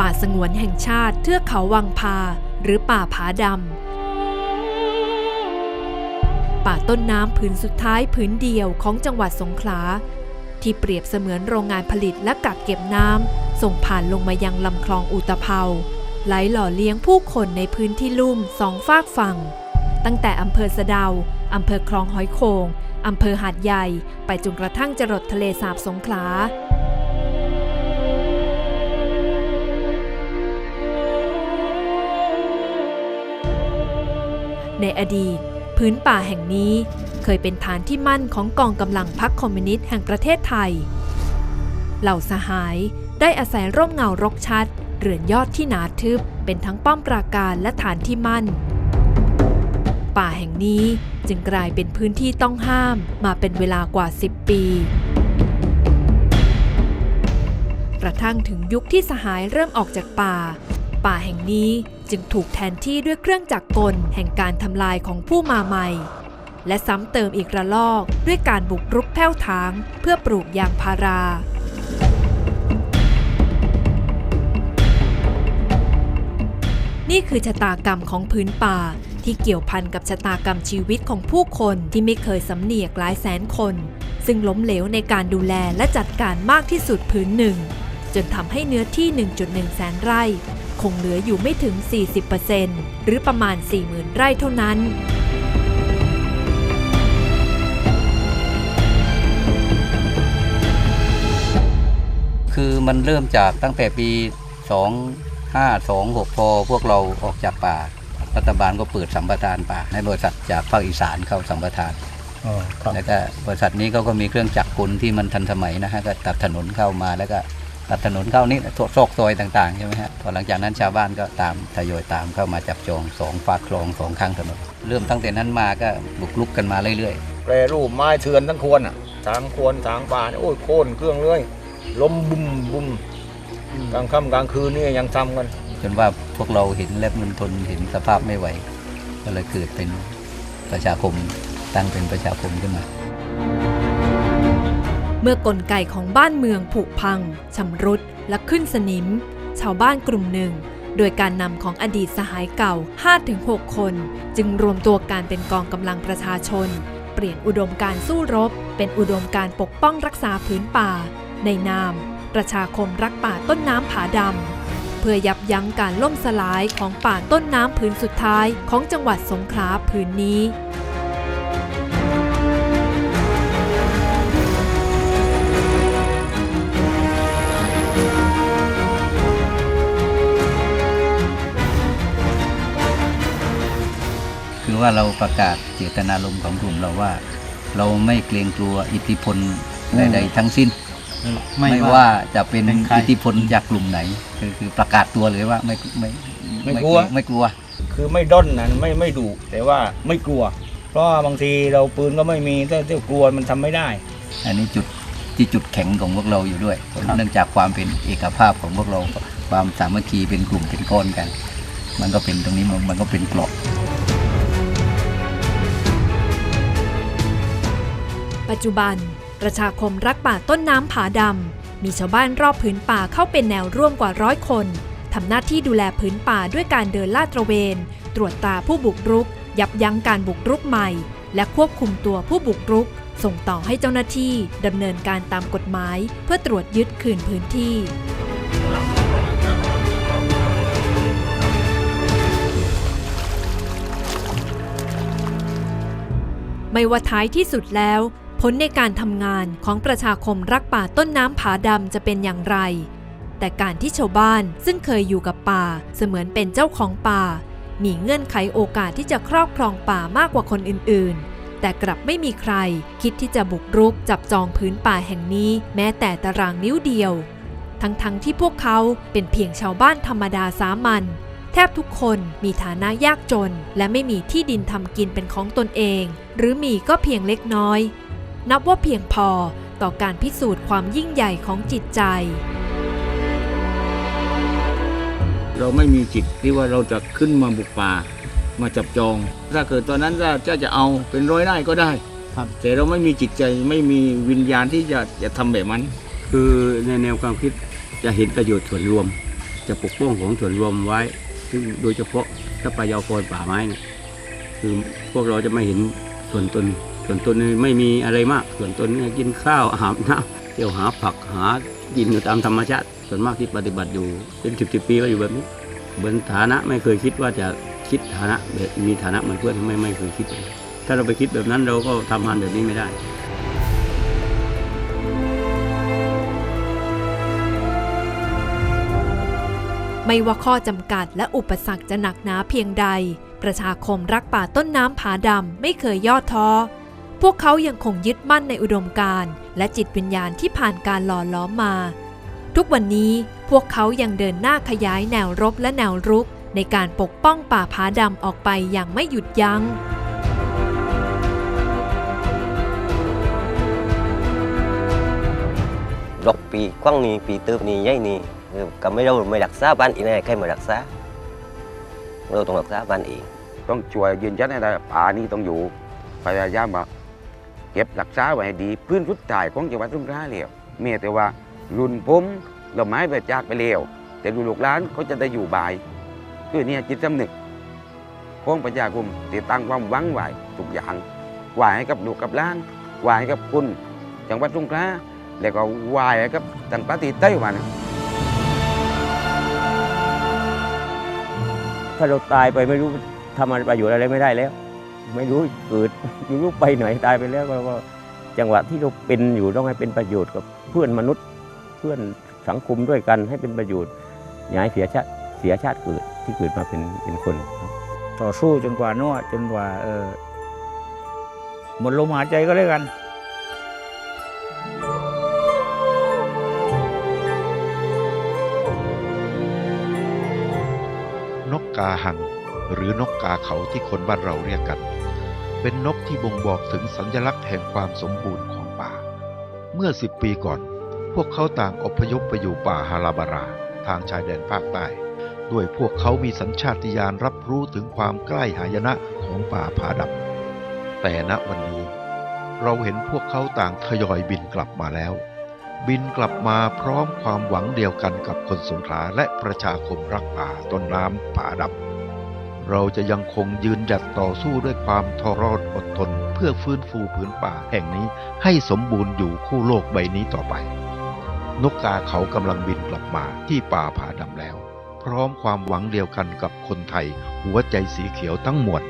ป่าสงวนแห่งชาติเทือกเขาวังพา หรือป่าผาดำ ป่าต้นน้ำผืนสุดท้ายผืนเดียวของจังหวัดสงขลา ที่เปรียบเสมือนโรงงานผลิตและกักเก็บน้ำส่งผ่านลงมายังลำคลองอุตภเปาไหลหล่อเลี้ยงผู้คนในพื้นที่ลุ่มสองฝากฝั่ง ตั้งแต่อำเภอสะเดาอำเภอคลองหอยโขงอำเภอหาดใหญ่ ไปจนกระทั่งจรดทะเลสาบสงขลา ในอดีต พื้นป่าแห่งนี้เคยเป็นฐานที่มั่นของกองกำลังพรรคคอมมิวนิสต์แห่งประเทศไทย เหล่าสหายได้อาศัยร่มเงารกชัด เรือนยอดที่หนาทึบ เป็นทั้งป้อมปราการและฐานที่มั่น ป่าแห่งนี้จึงกลายเป็นพื้นที่ต้องห้ามมาเป็นเวลากว่า 10 ปีกระทั่งถึงยุคที่สหายเริ่มออกจากป่า ป่าแห่งนี้จึงถูกแทนที่ด้วยเครื่องจักรกลแห่งการทำลายของผู้มาใหม่ และซ้ำเติมอีกระลอกด้วยการบุกรุกแผ้วถางเพื่อปลูกยางพารานี่คือชะตากรรมของพื้นป่าที่เกี่ยวพันกับชะตากรรมชีวิตของผู้คนที่ไม่เคยสำเนียกหลายแสนคน ซึ่งล้มเหลวในการดูแลและจัดการมากที่สุดพื้นหนึ่ง จนทำให้เนื้อที่ 1.1 แสนไร่ คงเหลืออยู่ไม่ถึง 40%หรือประมาณ 40,000 ไร่เท่านั้นคือมันเริ่มจากตั้งแต่ปี 2526 พอพวกเราออกจากป่า รัฐบาลก็เปิดสัมปทานป่าในบริษัทจากภาคอีสานเข้าสัมปทานอ๋อครับแล้วก็บริษัทนี้เขาก็มีเครื่องจักรกลที่มันทันสมัยนะฮะก็ตัดถนนเข้ามาแล้วก็ ตัดถนนเข้านี่ซอกซอยต่างๆใช่ไหมฮะพอหลังจากนั้นชาวบ้านก็ตามทยอยตามเข้ามาจับจองสองฝากคลองสองข้างถนนเริ่มตั้งแต่นั้นมาก็บุกลุกกันมาเรื่อยๆแปรรูปไม้เถื่อนทั้งควรอะทางควรทางป่าเนี่ยโอ้ยโค่นเครื่องเลยล้มบุ้มบุ้มกลางค่ำกลางคืนนี่ยังทำกันจนว่าพวกเราเห็นแล้วมันทนเห็นสภาพไม่ไหว ก็เลยเกิดเป็นประชาคมตั้งเป็นประชาคมขึ้นมา เมื่อกลไกของบ้านเมืองผุพังชำรุด และขึ้นสนิม ชาวบ้านกลุ่มหนึ่ง โดยการนำของอดีตสหายเก่า 5-6 คน จึงรวมตัวกันเป็นกองกำลังประชาชน เปลี่ยนอุดมการสู้รบ เป็นอุดมการปกป้องรักษาพื้นป่า ในนาม ประชาคมรักป่าต้นน้ำผาดำเพื่อยับยั้งการล่มสลายของป่าต้นน้ำผืนสุดท้ายของจังหวัดสงขลาผืนนี้ ว่าเราประกาศเจตนารมณ์ของกลุ่มเราว่า เราไม่เกรงกลัวอิทธิพลใดๆทั้งสิ้น ไม่ว่าจะเป็นเป็นใครอิทธิพลจากกลุ่มไหน คือคือประกาศตัวเลยว่าไม่ไม่ไม่กลัวไม่กลัว คือไม่ด้นนะไม่ไม่ดุแต่ว่าไม่กลัว เพราะว่าบางทีเราปืนก็ไม่มีถ้าถ้ากลัวมันทำไม่ได้ อันนี้จุดที่จุดแข็งของพวกเราอยู่ด้วย เนื่องจากความเป็นเอกภาพของพวกเราความสามัคคีเป็นกลุ่มเป็นก้อนกัน มันก็เป็นตรงนี้มันมันก็เป็นเกราะ ปัจจุบัน ประชาคมรักป่าต้นน้ำผาดำ มีชาวบ้านรอบผืนป่าเข้าเป็นแนวร่วมกว่าร้อยคนทำหน้าที่ดูแลผืนป่าด้วยการเดินลาดตระเวน ตรวจตาผู้บุกรุก ยับยั้งการบุกรุกใหม่ และควบคุมตัวผู้บุกรุก ส่งต่อให้เจ้าหน้าที่ดำเนินการตามกฎหมาย เพื่อตรวจยึดคืนพื้นที่ไม่ว่าท้ายที่สุดแล้ว ผลในการทำงานของประชาคมรักป่าต้นน้ำผาดำจะเป็นอย่างไร แต่การที่ชาวบ้านซึ่งเคยอยู่กับป่าเสมือนเป็นเจ้าของป่า มีเงื่อนไขโอกาสที่จะครอบครองป่ามากกว่าคนอื่น ๆ แต่กลับไม่มีใคร คิดที่จะบุกรุกจับจองพื้นป่าแห่งนี้ แม้แต่ตารางนิ้วเดียว ทั้งๆทที่พวกเขาเป็นเพียงชาวบ้านธรรมดาสามัญแทบทุกคนมีฐานะยากจน และไม่มีที่ดินทำกินเป็นของตนเอง หรือมีก็เพียงเล็กน้อย นับว่าเพียงพอต่อการพิสูจน์ความยิ่งใหญ่ของจิตใจ เราไม่มีจิตที่ว่าเราจะขึ้นมาบุกป่ามาจับจอง ถ้าเกิดตอนนั้นถ้าจะจะเอาเป็นร้อยไร่ก็ได้ครับแต่เราไม่มีจิตใจไม่มีวิญญาณที่จะจะทำแบบนั้น คือในแนวความคิดจะเห็นประโยชน์ส่วนรวม จะปกป้องของส่วนรวมไว้ ซึ่งโดยเฉพาะทรัพยากรป่าไม้เนี่ยคือพวกเราจะไม่เห็นส่วนตน ส่วนตนไม่มีอะไรมาก ส่วนตนกินข้าวอาบน้ำเที่ยวหาผักหากินอยู่ตามธรรมชาติ ส่วนมากที่ปฏิบัติอยู่เป็นสิบสิบปีก็อยู่แบบนี้เหมือนฐานะไม่เคยคิดว่าจะคิดฐานะแบบมีฐานะเหมือนเพื่อนไม่ไม่เคยคิด ถ้าเราไปคิดแบบนั้นเราก็ทำงานแบบนี้ไม่ได้ไม่ว่าข้อจำกัดและอุปสรรคจะหนักหนาเพียงใด ประชาคมรักป่าต้นน้ำผาดำไม่เคยย่อท้อ พวกเขายังคงยึดมั่นในอุดมการณ์และจิตวิญญาณที่ผ่านการหล่อล้อมมา ทุกวันนี้พวกเขายังเดินหน้าขยายแนวรบและแนวรุก ในการปกป้องป่าผาดำออกไปอย่างไม่หยุดยัง้งดอกปีกว้างนี่ปีเติบนี่ใหญ่นี่เออก็ไม่เราไม่รักษาบ้านเองนะใครมารักษาเราต้องรักษาบ้านเอง ต้องช่วยยืนยันให้ได้ป่านี้ต้องอยู่พยายามว่า เก็บรักษาไว้ให้ดี พื้นทุดถ่ายของจังหวัดสงขลาเลี้ยวเมียแต่ว่ารุ่นผมเราไม้ไปจากไปเลี้ยวแต่ดูลูกหลานเขาจะได้อยู่บายคือเนี่ยจิตสำนึกของประชาคมติดตั้งความหวังไว้ทุกอย่างไหวให้กับลูกกับล้านไหวให้กับคุณจังหวัดสงขลาแล้วก็ไหวให้กับต่างประเทศไต้หวันถ้าเราตายไปไม่รู้ทำอะไรประโยชน์อะไรไม่ได้แล้ว ไม่รู้เกิดไม่รู้ไปไหนตายไปแล้วก็ก็จังหวะที่เราเป็นอยู่ต้องให้เป็นประโยชน์กับเพื่อนมนุษย์เพื่อนสังคมด้วยกันให้เป็นประโยชน์อย่าให้เสียชาติเสียชาติเกิดที่เกิดมาเป็นเป็นคนครับต่อสู้จนกว่านัวจนกว่าเออหมดลมหายใจก็แล้วกันนกกาหัง หรือนกกาเขาที่คนบ้านเราเรียกกัน เป็นนกที่บ่งบอกถึงสัญลักษณ์แห่งความสมบูรณ์ของป่า เมื่อสิบปีก่อน พวกเขาต่างอพยพไปอยู่ป่าฮาราบารา ทางชายแดนภาคใต้ ด้วยพวกเขามีสัญชาติญาณรับรู้ถึงความใกล้หายนะของป่าผาดำแต่ณวันนี้ เราเห็นพวกเขาต่างทยอยบินกลับมาแล้วบินกลับมาพร้อมความหวังเดียวกันกับคนสงขลาและประชาคมรักป่าต้นน้ำป่าดำ เราจะยังคงยืนหยัดต่อสู้ด้วยความทรอดอดทน เพื่อฟื้นฟูผืนป่าแห่งนี้ให้สมบูรณ์อยู่คู่โลกใบนี้ต่อไป นกกาเขากำลังบินกลับมาที่ป่าผาดำแล้ว พร้อมความหวังเดียวกันกับคนไทย หัวใจสีเขียวทั้งมวล